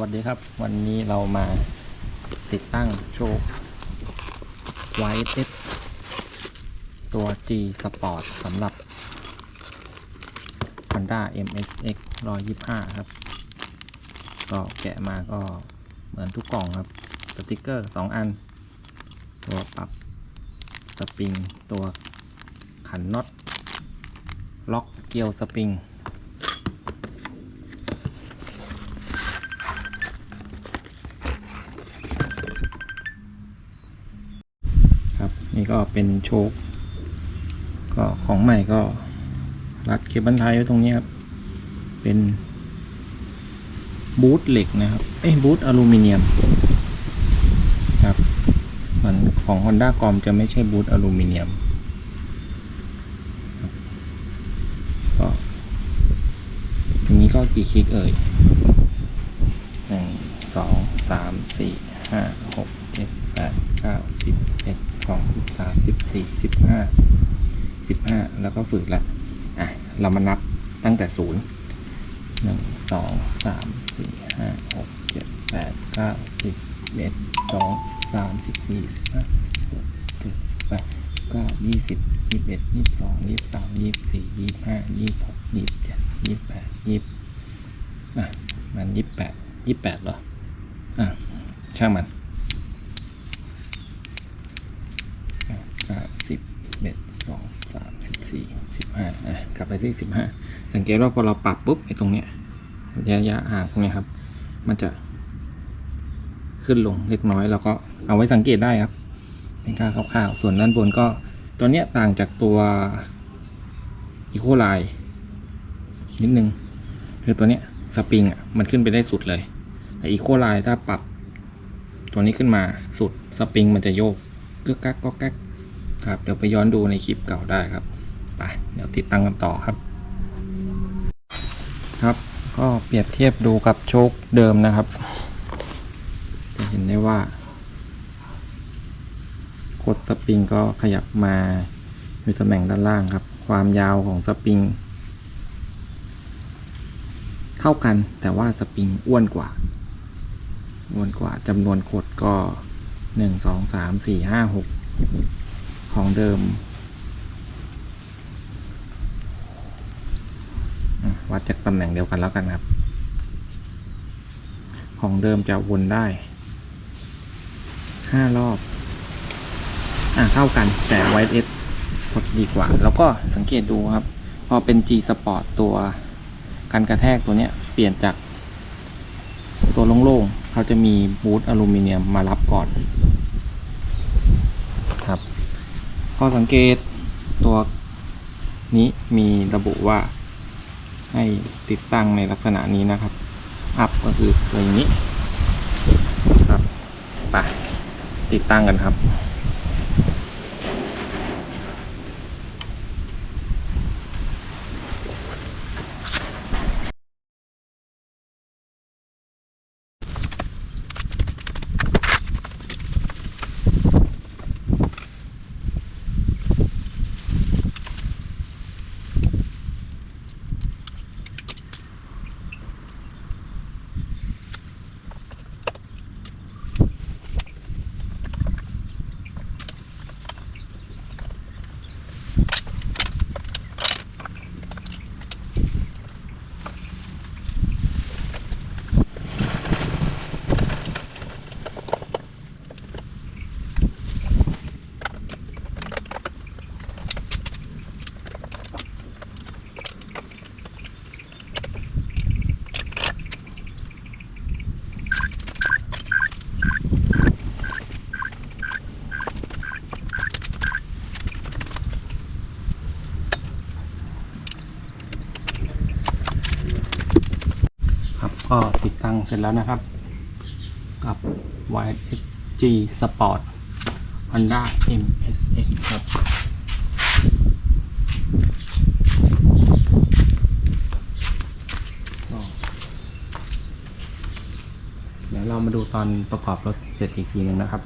วัสดีครับ วันนี้เรามาติดตั้งโชคไวท์เอตัว G Sport สำหรับ Honda MSX 125 ครับ ก็แกะมาก็เหมือนทุกกล่องครับ สติกเกอร์ 2 อัน ตัวปรับสปริง ตัวขันน็อตล็อกเกลียวสปริง นี่ก็เป็นโชคก็ของใหม่ก็รัดเคเบิลไทยไว้ตรงนี้ครับ เป็นบูทเหล็กนะครับ เอ้บูทอลูมิเนียมครับเหมือนของ Honda กอมจะไม่ใช่บูทอลูมิเนียมก็ตรงนี้ก็กี่คลิกเอ่ยหนึ่งสองสามสี่ห้าหกเจ็ดแปดเก้าสิบเอ็ด สองสิบสามสิบสี่สิบห้าสิบห้าแล้วก็ฝึกละอะเรามานับตั้งแต่ศูนย์หนึ่งสองสามสี่ห้าหกเจ็ดแปดเก้าสิบเอ็ดสองสามสิบสี่สิบห้าหกเจ็ดแปดเก้ายี่สิบยี่สิบเอ็ดยี่สิบสองยี่สิบสามยี่สิบสี่ยี่สิบห้ายี่สิบหกยี่สิบเจ็ดยี่สิบแปดยี่สิบอะมันยี่สิบแปดยี่สิบแปดเหรออะช่างมัน เก้าสิบ เอ็ดสองสามสิบสี่สิบห้าอะกลับไปที่สิบห้าสังเกตว่าพอเราปรับปุ๊บไอ้ตรงเนี้ยระยะห่างตรงเนี้ยครับ มันจะขึ้นลงเล็กน้อยแล้วก็เอาไว้สังเกตได้ครับ เป็นค่าคร่าวๆส่วนด้านบนก็ตัวเนี้ยต่างจากตัวอีโคไลนิดนึงคือตัวเนี้ยสปริงอะมันขึ้นไปได้สุดเลย แต่อีโคไลถ้าปรับ ตัวนี้ขึ้นมาสุดสปริงมันจะโยกกึกกักก็แก๊ก ครับเดี๋ยวไปย้อนดูในคลิปเก่าได้ครับไปเดี๋ยวติดตั้งกันต่อครับ ครับ ก็เปรียบเทียบดูกับโชคเดิมนะครับ จะเห็นได้ว่ากดสปริงก็ขยับมาอยู่ตำแหน่งด้านล่างครับ ความยาวของสปริง เท่ากันแต่ว่าสปริงอ้วนกว่าอ้วนกว่าจำนวนขดก็หนึ่งสองสามสี่ห้าหก ของเดิม วัดจากตำแหน่งเดียวกันแล้วกันครับ ของเดิมจะวนได้ห้ารอบ อะเท่ากันแต่ White S กดดีกว่า แล้วก็สังเกตดูครับ พอเป็น G Sport ตัวกันกระแทกตัวเนี้ย เปลี่ยนจากตัวโล่งๆเขาจะมีบูทอลูมิเนียมมารับก่อน ครับ ข้อสังเกตตัวนี้มีระบุว่าให้ติดตั้งในลักษณะนี้นะครับ อัพก็คือตัวอย่างนี้ครับไปติดตั้งกันครับ ก็ติดตั้งเสร็จแล้วนะครับ กับ YS G Sport Honda MSX ครับเดี๋ยวเรามาดูตอนประกอบรถเสร็จอีกทีหนึงนะครับ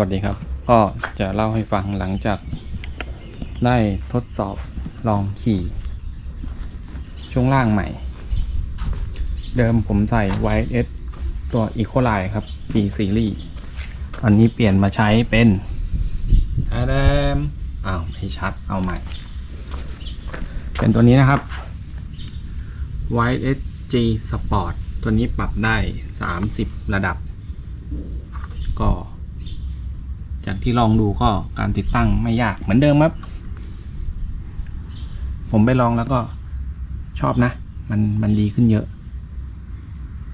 วัสดีครับ ก็จะเล่าให้ฟังหลังจากได้ทดสอบลองขี่ ช่วงล่างใหม่ เดิมผมใส่ YS ตัว Eco Line ครับ G Series อันนี้เปลี่ยนมาใช้เป็นอาดมอ้าวไม่ชัดเอาใหม่ เป็นตัวนี้นะครับ YS G Sport ตัวนี้ปรับได้ 30 ระดับ ก็ จากที่ลองดูก็การติดตั้งไม่ยากเหมือนเดิมครับ ผมไปลองแล้วก็ชอบนะ มันมันดีขึ้นเยอะ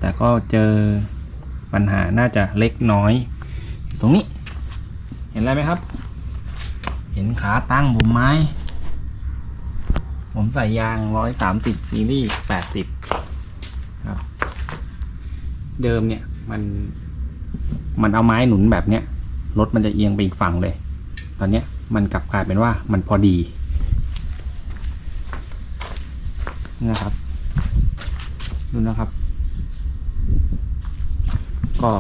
แต่ก็เจอปัญหาน่าจะเล็กน้อย ตรงนี้ เห็นอะไรไหมครับ เห็นขาตั้งผมไหมผมใส่ยาง 130 ซีรีส์ 80 ครับ เดิมเนี่ย มัน มันเอาไม้หนุนแบบเนี้ย รถมันจะเอียงไปอีกฝั่งเลย ตอนนี้มันกลับกลายเป็นว่ามันพอดีนะครับดูนะครับ ก็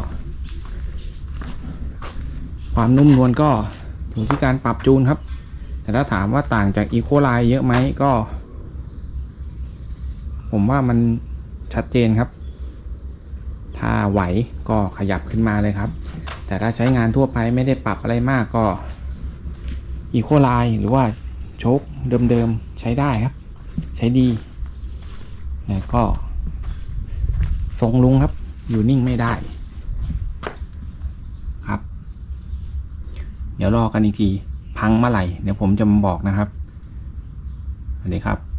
ความนุ่มนวลก็อยู่ที่การปรับจูนครับ แต่ถ้าถามว่าต่างจากอีโคไลเยอะไหมก็ ผมว่ามันชัดเจนครับ ถ้าไหวก็ขยับขึ้นมาเลยครับ แต่ถ้าใช้งานทั่วไปไม่ได้ปรับอะไรมากก็อีโคไลหรือว่าโชคเดิมๆ ใช้ได้ครับ ใช้ดีแต่ก็ทรงลุงครับ อยู่นิ่งไม่ได้ครับ เดี๋ยวรอกันอีกที พังเมื่อไหร่ เดี๋ยวผมจะมาบอกนะครับสวัสดีครับ